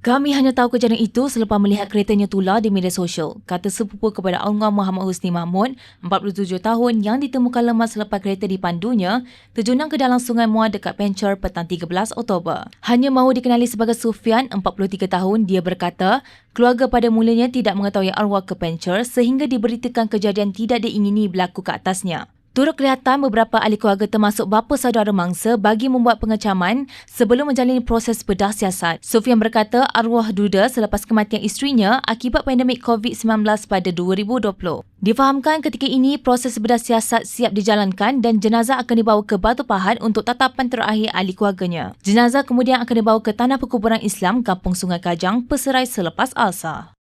Kami hanya tahu kejadian itu selepas melihat keretanya tular di media sosial, kata sepupu kepada Anwar Muhammad Husni Mahmud, 47 tahun yang ditemukan lemas selepas kereta dipandunya terjunang ke dalam sungai Muar dekat Pencer petang 13 Oktober. Hanya mahu dikenali sebagai Sufian, 43 tahun, dia berkata, keluarga pada mulanya tidak mengetahui arwah ke Pencer sehingga diberitakan kejadian tidak diingini berlaku ke atasnya. Turut kelihatan beberapa ahli keluarga termasuk bapa saudara mangsa bagi membuat pengecaman sebelum menjalani proses bedah siasat. Sofian berkata arwah duda selepas kematian isterinya akibat pandemik COVID-19 pada 2020. Difahamkan ketika ini proses bedah siasat siap dijalankan dan jenazah akan dibawa ke Batu Pahat untuk tatapan terakhir ahli keluarganya. Jenazah kemudian akan dibawa ke Tanah Perkuburan Islam Kampung Sungai Kajang, Peserai selepas Alsa.